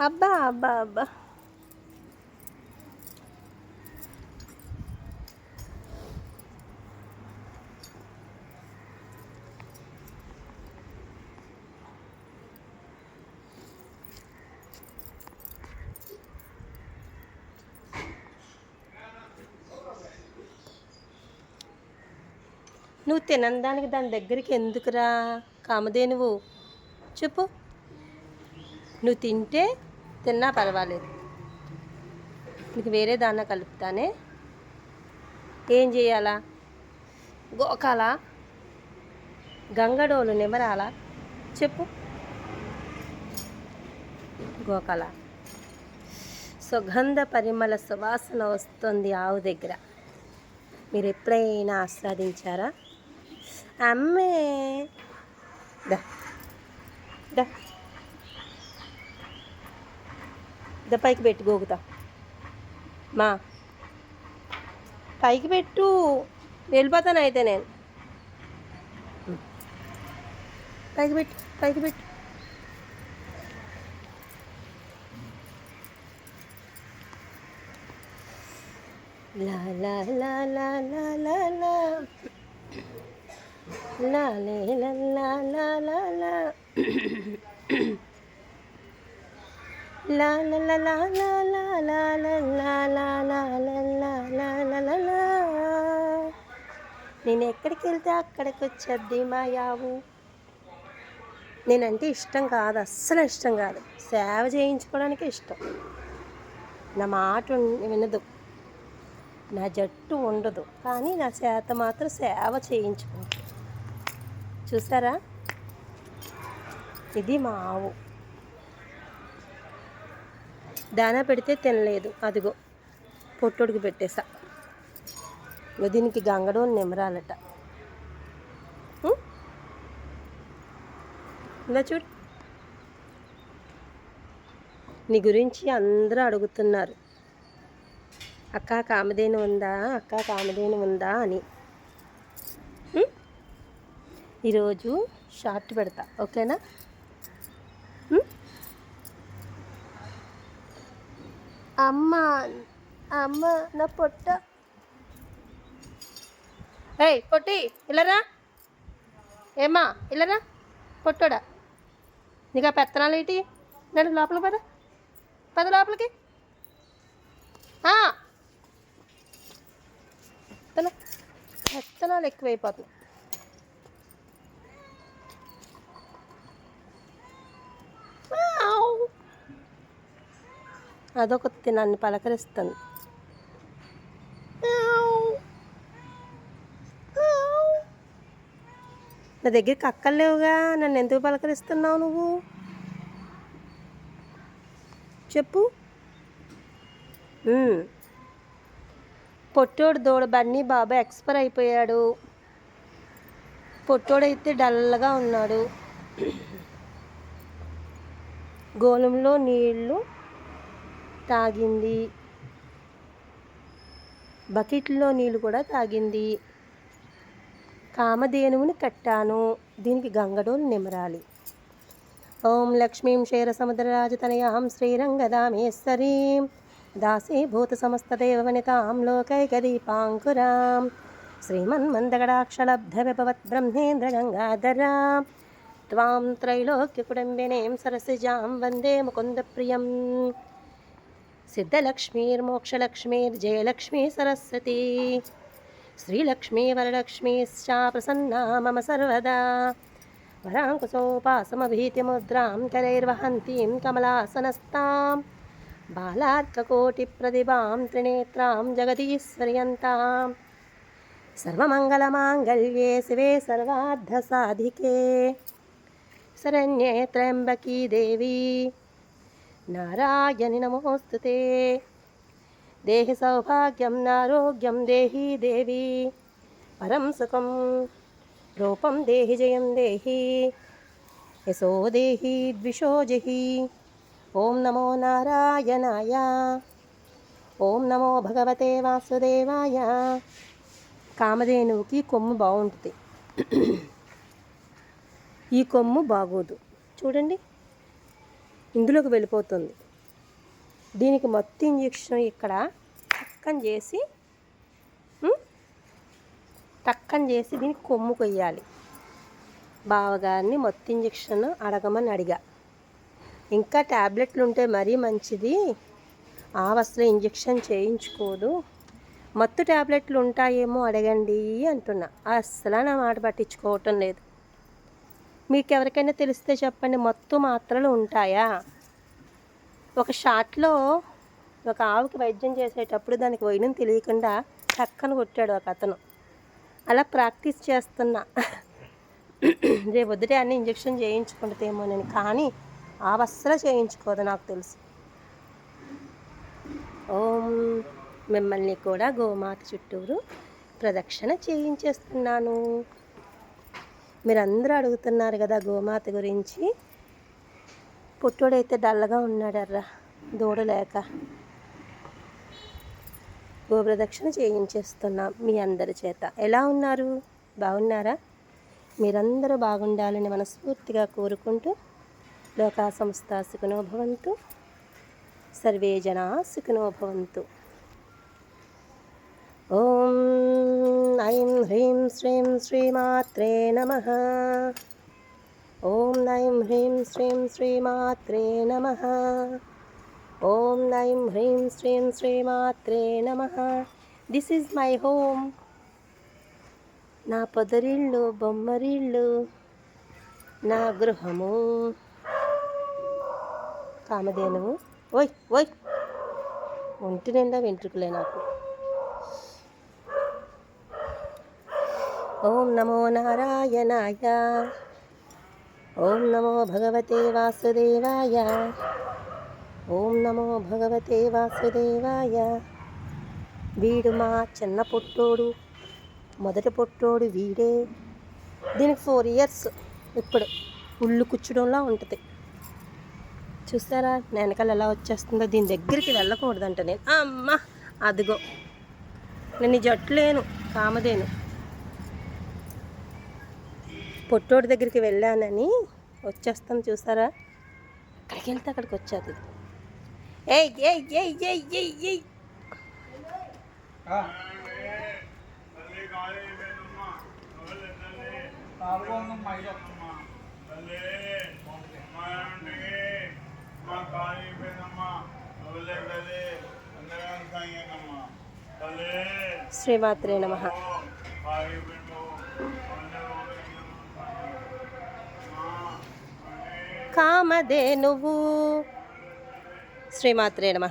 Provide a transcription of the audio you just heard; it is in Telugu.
అబ్బా అబ్బా అబ్బా. నువ్వు తినడానికి దాని దగ్గరికి ఎందుకురా? కామధేనువు చెప్పు. నువ్వు తింటే తిన్నా పర్వాలేదు. మీకు వేరే దాన్న కలుపుతానే. ఏం చేయాలా? గోకాల? గంగడోలు నిమరాలా? చెప్పు. గోకాల. సుగంధ పరిమళ సువాసన వస్తుంది ఆవు దగ్గర. మీరు ఎప్పుడైనా ఆస్వాదించారా? అమ్మే. దా. దా. పైకి పెట్టు గోగుతా మా. పైకి పెట్టు వెళ్ళిపోతాను అయితే నేను. పైకి పెట్టు పైకి పెట్టు. లా లా లా లా లా. లా లా లా లా లా లా లా. లా లా లా లా లా లా లా లా లా లా లా లా లా లా లా లా నేను ఎక్కడికి వెళ్తే అక్కడికి వచ్చేద్ది మా యావు నేనంటే ఇష్టం కాదు అస్సలు ఇష్టం కాదు సేవ చేయించుకోవడానికి ఇష్టం నా మాట వినదు నా జట్టు ఉండదు కానీ నా చేత మాత్రం సేవ చేయించుకుంటాను చూసారా ఇది మా ఆవు దానా పెడితే తినలేదు. అదిగో పొట్టొడుకు పెట్టేసా. ఇగో దీనికి గంగడం నిమరాలట ఇలా చూడు. నీ గురించి అందరూ అడుగుతున్నారు. అక్క కామధేను ఉందా? అక్క కామధేను ఉందా అని. ఈరోజు షార్ట్ పెడతా. ఓకేనా? అమ్మ అమ్మ నా పొట్ట. ఏయ్ పొట్టి ఇల్లరా? ఏమ్మా ఇల్లరా? పొట్టోడా? నీకు ఆ పెత్తనాలు ఏంటి? నేను లోపలికి పద. పద లోపలికి. పెత్తనాలు ఎక్కువైపోతున్నాయి ఆవ్. అదొక నన్ను పలకరిస్తుంది. నా దగ్గరికి అక్కర్లేవుగా నన్ను ఎందుకు పలకరిస్తున్నావు నువ్వు? చెప్పు. పొట్టోడు దూడ బన్నీ బాబా ఎక్స్పైర్ అయిపోయాడు. పొట్టోడైతే డల్గా ఉన్నాడు. గోళంలో నీళ్ళు తాగింది. బకెట్లో నీళ్ళు కూడా తాగింది. కామధేనువుని కట్టాను. దీనికి గంగడోలు నిమరాలి. ఓం లక్ష్మీం క్షీర సముద్రరాజతనయహం శ్రీరంగదామేశ్వరీం దాసీ భూత సమస్తదేవనితాం లోకైకదీపాంకురాం. శ్రీమన్మందగడాక్షలబ్ధవిభవద్బ్రహ్మేంద్ర గంగాధరాం त्वां त्रैलोक्यकुटुम्बिनीं सरसिजां వందే ముకుందప్రియం. सिद्धलक्ष्मीर्मोक्षलक्ष्मीर्जयलक्ष्मी सरस्वती श्रीलक्ष्मी वरलक्ष्मीश्चा प्रसन्ना मम सर्वदा वराङ्कुशोपासमभीतिमुद्रां करैर्वहन्तीं कमलासनस्तां बालार्ककोटिप्रतिभां त्रिनेत्रां जगदीश्वर्यन्तां सर्वमङ्गलमाङ्गल्ये शिवे सर्वार्धसाधिके शरण्ये त्र्यम्बकी देवी నారాయణి నమోస్తుతే. దేహి సౌభాగ్యం నారోగ్యం దేహి దేవి. పరం సుఖం రూపం దేహి జయం దేహి. యశో దేహి ద్విషో జహి. ఓం నమో నారాయణాయ. ఓం నమో భగవతే వాసుదేవాయ. కామధేనువుకి కొమ్ము బాగుంటుంది. ఈ కొమ్ము బాగోదు. చూడండి. ఇందులోకి వెళ్ళిపోతుంది. దీనికి మొత్తం ఇంజెక్షన్ ఇక్కడ టక్కన చేసి ఉం? టక్కన చేసి దీనికి కొమ్ము కొయ్యాలి. బావగారిని మొత్తం ఇంజెక్షన్ అడగమని అడిగా. ఇంకా ట్యాబ్లెట్లు ఉంటే మరీ మంచిది. ఆవసరం ఇంజెక్షన్ చేయించుకోదు. మత్తు ట్యాబ్లెట్లు ఉంటాయేమో అడగండి అంటున్నా. అస్సలు నా మాట పట్టించుకోవటం లేదు. మీకు ఎవరికైనా తెలిస్తే చెప్పండి మత్తు మాత్రలు ఉంటాయా? ఒక షాట్లో ఒక ఆవుకి వైద్యం చేసేటప్పుడు దానికి వైద్యం తెలియకుండా చక్కన కొట్టాడు ఒక అతను. అలా ప్రాక్టీస్ చేస్తున్నా రేపు వద్దుటే అన్ని ఇంజక్షన్ చేయించుకుంటుందేమో నేను కానీ ఆవు అస్సలు చేయించుకోదు నాకు తెలుసు. ఓం మిమ్మల్ని కూడా గోమాత చుట్టూరు ప్రదక్షిణ చేయించేస్తున్నాను. మీరందరూ అడుగుతున్నారు కదా గోమాత గురించి. పుట్టోడైతే డల్లగా ఉన్నాడర్రా దూడ లేక. గోప్రదక్షిణ చేయించేస్తున్నాం మీ అందరి చేత. ఎలా ఉన్నారు? బాగున్నారా? మీరందరూ బాగుండాలని మనస్ఫూర్తిగా కోరుకుంటూ లోకా సంస్థ సుఖనోభవంతు సర్వే జనా సుఖనోభవంతు ఓం ఐం హ్రీం శ్రీం శ్రీమాత్రే నమ. ఓం నైం హ్రీం శ్రీం శ్రీమాత్రే నమ. ఓం నైం హ్రీం శ్రీం శ్రీమాత్రే నమ. దిస్ ఈజ్ మై హోమ్ నా పొదరిళ్ళు బొమ్మరిళ్ళు నా గృహము. కామధేనువు. ఓయ్ ఓయ్. ఒంటి నిండా వెంట్రుకలే నాకు. ఓం నమో నారాయణాయ. ఓం నమో భగవతే వాసుదేవాయ. ఓం నమో భగవతే వాసుదేవాయ. వీడు మా చిన్న పొట్టోడు మొదటి పొట్టోడు వీడే. దీనికి ఫోర్ ఇయర్స్ ఇప్పుడు ఉళ్ళు కుచ్చడంలా ఉంటుంది. చూస్తారా? వెనకాల ఎలా వచ్చేస్తుందో? దీని దగ్గరికి వెళ్ళకూడదంట నేను. అమ్మ అదిగో. నేను ఈ జట్టు లేను కామదేను పొట్టోడి దగ్గరికి వెళ్ళానని వచ్చేస్తాం చూసారా? అక్కడికి వెళ్తే అక్కడికి వచ్చేది. ఏయ్ ఏయ్ ఏయ్ ఏయ్ ఏయ్ ఏయ్. శ్రీమాత్రే నమ. కామధేనువు శ్రీమాత్రే నమ.